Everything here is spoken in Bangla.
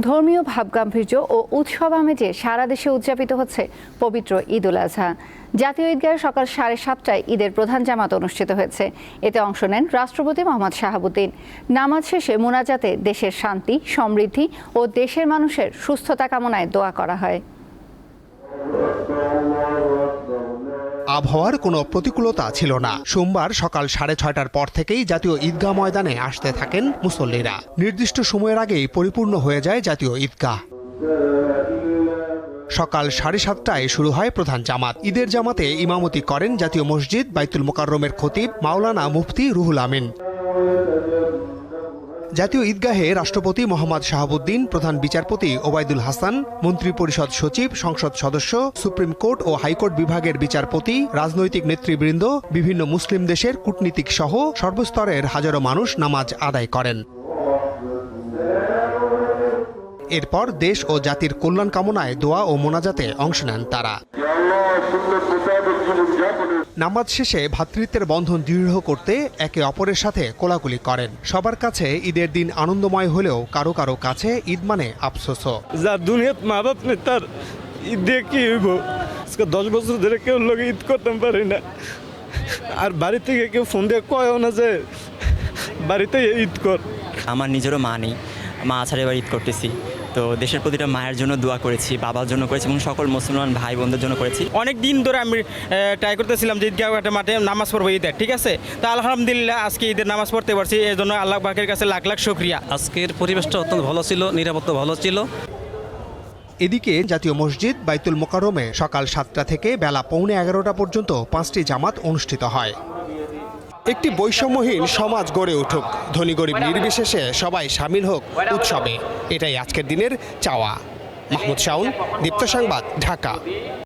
ধর্মীয় ভাবগাম্ভীর্য ও উৎসব আমেজে সারা দেশে উদযাপিত হচ্ছে পবিত্র ঈদ উল আজহা জাতীয় ঈদগাহে সকাল সাড়ে সাতটায় ঈদের প্রধান জামাত অনুষ্ঠিত হয়েছে। এতে অংশ নেন রাষ্ট্রপতি মোহাম্মদ শাহাবুদ্দিন। নামাজ শেষে মোনাজাতে দেশের শান্তি, সমৃদ্ধি ও দেশের মানুষের সুস্থতা কামনায় দোয়া করা হয়। আবহাওয়ার কোনো প্রতিকূলতা ছিল না। সোমবার সকাল সাড়ে ছয়টার পর থেকেই জাতীয় ঈদগাহ ময়দানে আসতে থাকেন মুসল্লিরা। নির্দিষ্ট সময়ের আগেই পরিপূর্ণ হয়ে যায় জাতীয় ঈদগাহ। সকাল সাড়ে সাতটায় শুরু হয় প্রধান জামাত। ঈদের জামাতে ইমামতি করেন জাতীয় মসজিদ বাইতুল মোকাররমের খতিব মাওলানা মুফতি রুহুল আমিন। জাতীয় ঈদগাহে রাষ্ট্রপতি মোহাম্মদ শাহাবুদ্দিন, প্রধান বিচারপতি ওবায়দুল হাসান, মন্ত্রিপরিষদ সচিব, সংসদ সদস্য, সুপ্রিম কোর্ট ও হাইকোর্ট বিভাগের বিচারপতি, রাজনৈতিক নেতৃবৃন্দ, বিভিন্ন মুসলিম দেশের কূটনীতিক সহ সর্বস্তরের হাজারো মানুষ নামাজ আদায় করেন। এরপর দেশ ও জাতির কল্যাণ কামনায় দোয়া ও মোনাজাতে অংশ নেন তারা। নামাজ শেষে ভ্রাতৃত্বের বন্ধন দৃঢ় করতে একে অপরের সাথে কোলাকুলি করেন। সবার কাছে ঈদের দিন আনন্দময় হলেও কারও কারও কাছে ঈদ মানে আফসোসও। যার দুনিয়াত মা বাপ নেই তার ঈদ দিয়ে কি হইব? আজকে দশ বছর ধরে কেউ লোক ঈদ করতে পারি না। আর বাড়ি থেকে কেউ ফোন দিয়ে কয়ও না যে বাড়িতে ঈদ কর। আমার নিজেরও মা নেই। মা ছাড়া এবার ঈদ করতেছি। তো দেশের প্রতিটা মায়ের জন্য দোয়া করেছি বাবার জন্য করেছি এবং সকল মুসলমান ভাই বোনদের জন্য করেছি। অনেক দিন ধরে আমি ট্রাই করতেছিলাম যে ঈদগাহ একটা মাঠে নামাজ পড়ব ঈদের ঠিক আছে? তা আলহামদুলিল্লাহ আজকে ঈদের নামাজ পড়তে পারছি এই জন্য আল্লাহ পাকের কাছে লাখ লাখ শুক্রিয়া। আজকের পরিবেশটা অত্যন্ত ভালো ছিল নিরাপত্তা ভালো ছিল। এদিকে জাতীয় মসজিদ বাইতুল মোকাররমে সকাল সাতটা থেকে বেলা পৌনে এগারোটা পর্যন্ত পাঁচটি জামাত অনুষ্ঠিত হয়। একটি বৈষম্যহীন সমাজ গড়ে উঠুক। ধনী গরিব নির্বিশেষে সবাই সামিল হোক উৎসবে। এটাই আজকের দিনের চাওয়া। মাহমুদ শাউন দীপ্ত সংবাদ, ঢাকা।